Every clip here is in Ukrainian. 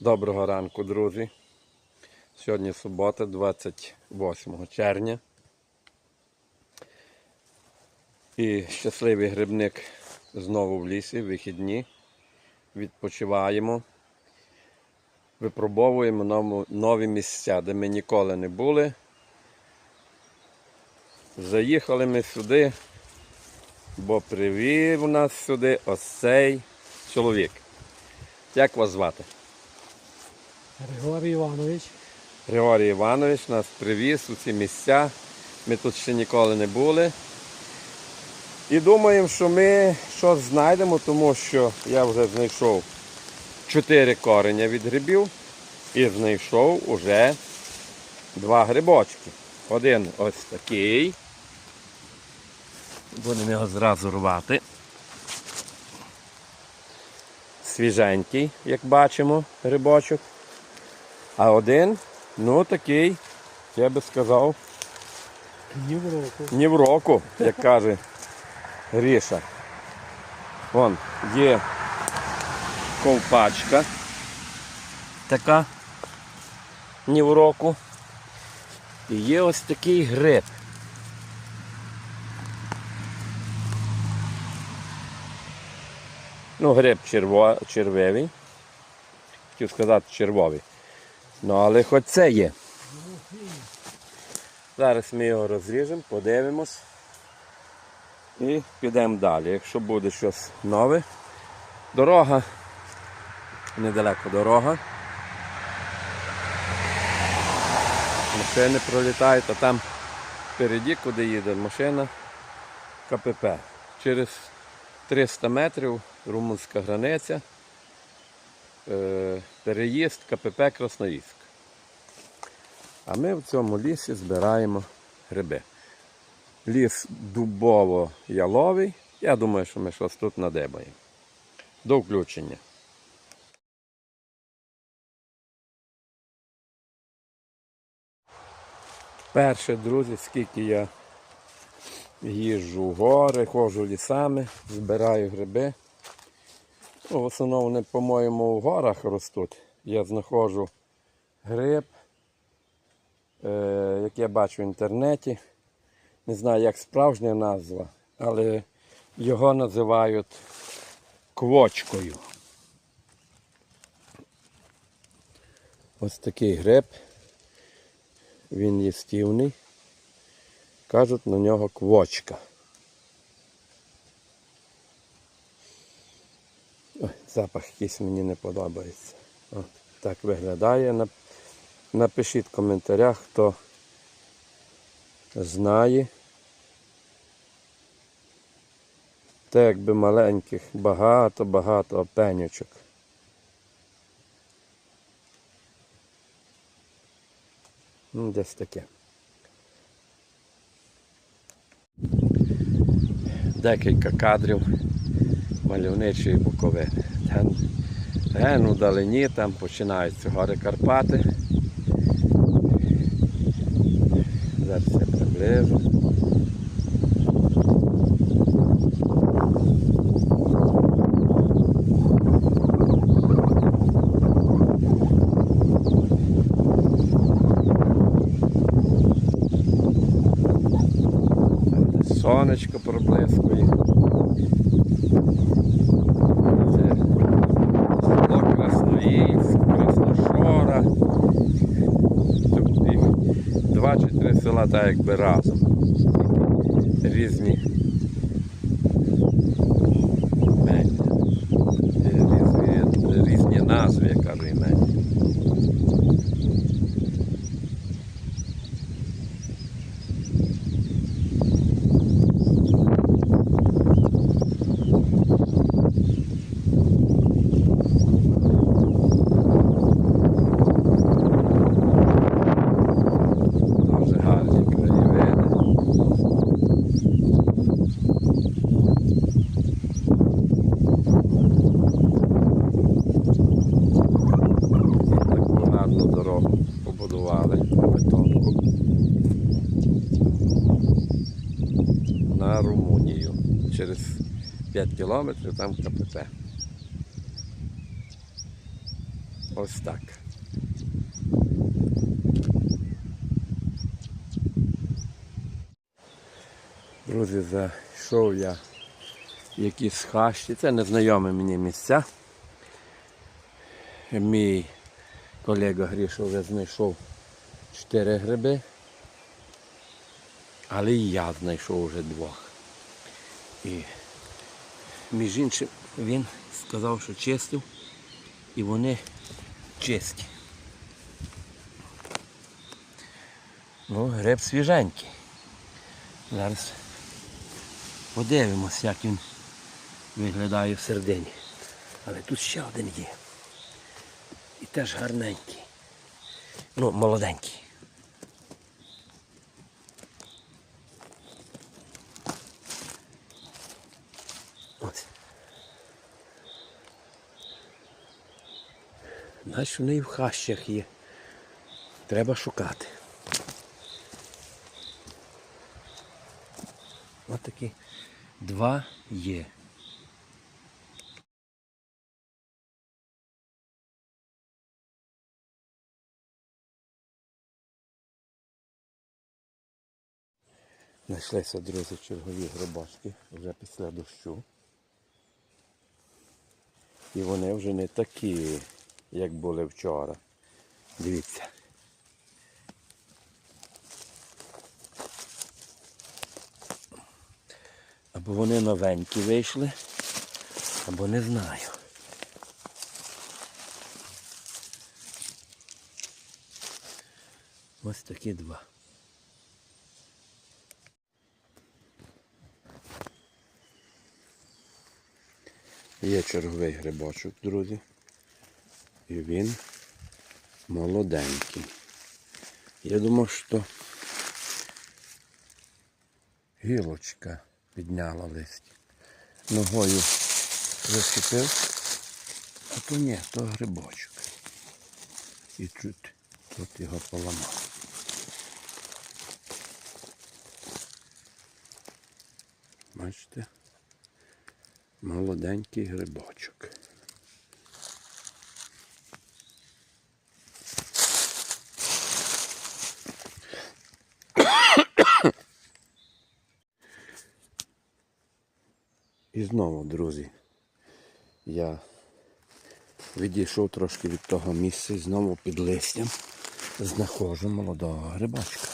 Доброго ранку, друзі. Сьогодні субота, 28 червня. І щасливий грибник знову в лісі, вихідні. Відпочиваємо. Випробовуємо нові місця, де ми ніколи не були. Заїхали ми сюди, бо привів нас сюди ось цей чоловік. Як вас звати? Григорій Іванович. Григорій Іванович нас привіз у ці місця. Ми тут ще ніколи не були. І думаємо, що ми щось знайдемо, тому що я вже знайшов чотири кореня від грибів і знайшов уже два грибочки. Один ось такий. Будемо його зразу рвати. Свіженький, як бачимо, грибочок. А один, ну такий, я би сказав, Ні в року. ні в року, як каже Гріша. Вон є ковпачка. Така ні в року. І є ось такий гриб. Ну, гриб черво, червивий. Хотів сказати червовий. Ну, але хоч це є. Зараз ми його розріжемо, подивимось і підемо далі. Якщо буде щось нове, дорога, недалеко дорога. Машини пролітають, а там впереді, куди їде машина, КПП. Через 300 метрів румунська границя, переїзд КПП Красноївськ. А ми в цьому лісі збираємо гриби. Ліс дубово-яловий. Я думаю, що ми щось тут надебаємо. До включення. Перше, друзі, скільки я їжджу в гори, ходжу лісами, збираю гриби. В основному по-моєму, в горах ростуть. Я знаходжу гриб, е, як я бачу в інтернеті. Не знаю, як справжня назва, але його називають квочкою. Ось такий гриб. Він їстівний. Кажуть на нього квочка. Запах якийсь мені не подобається. О, так виглядає. Напишіть в коментарях, хто знає. Те якби маленьких, багато-багато опенючок. Ну, десь таке. Декілька кадрів мальовничої буковини. Ген, ген у далині там починаються гори Карпати. Зараз я приближу. Там десь Сонечко проблискує. Це село Красноїльськ, Красношора. Тут їх два чи три села так якби разом. Різні. Через 5 кілометрів там КПП. Ось так. Друзі, зайшов я в якісь хащі. Це незнайомі мені місця. Мій колега Гріша вже знайшов 4 гриби. Але і я знайшов вже двох. І між іншим він сказав, що чистив, і вони чисті. Ну, гриб свіженький. Зараз подивимось, як він виглядає всередині. Але тут ще один є. І теж гарненький. Ну, молоденький. Ось. Значить, вони і в хащах є. Треба шукати. Ось такі два є. Знайшлися, друзі, чергові грибочки вже після дощу. І вони вже не такі, як були вчора. Дивіться. Або вони новенькі вийшли, або не знаю. Ось такі два. Є черговий грибочок, друзі. І він молоденький. Я думав, що гілочка підняла листя. Ногою зачепив, а то ні, то грибочок. І чуть тут його поламав. Бачите? Молоденький грибочок. І знову, друзі, я відійшов трошки від того місця і знову під листям знаходжу молодого грибочка.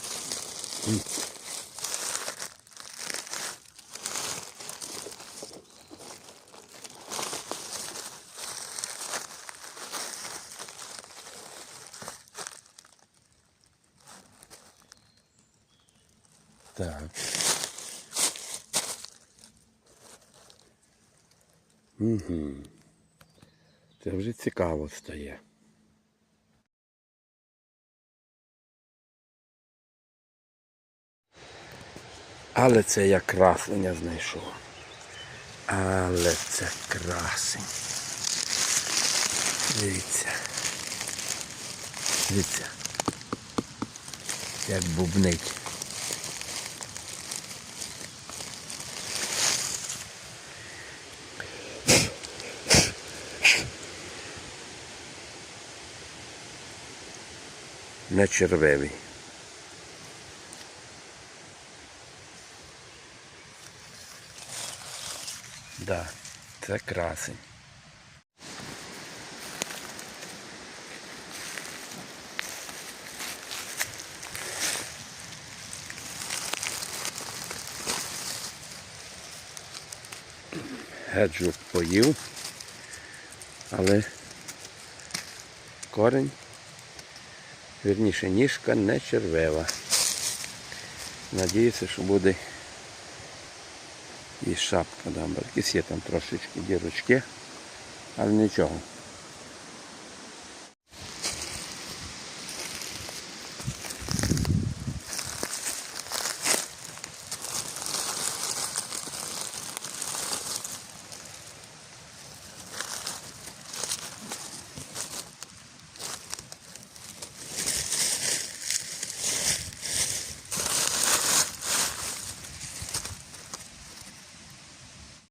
Так. Угу. Це вже цікаво стає. Але це я красення знайшов. Але це красень. Дивіться. Дивіться. Як бубнить. Не червивий. Да, це красень. Геджу поїв, але корень Вірніше, ніжка не червева. Надіюся, що буде і шапка. Да. бо Якісь є там трошечки дірочки, але нічого.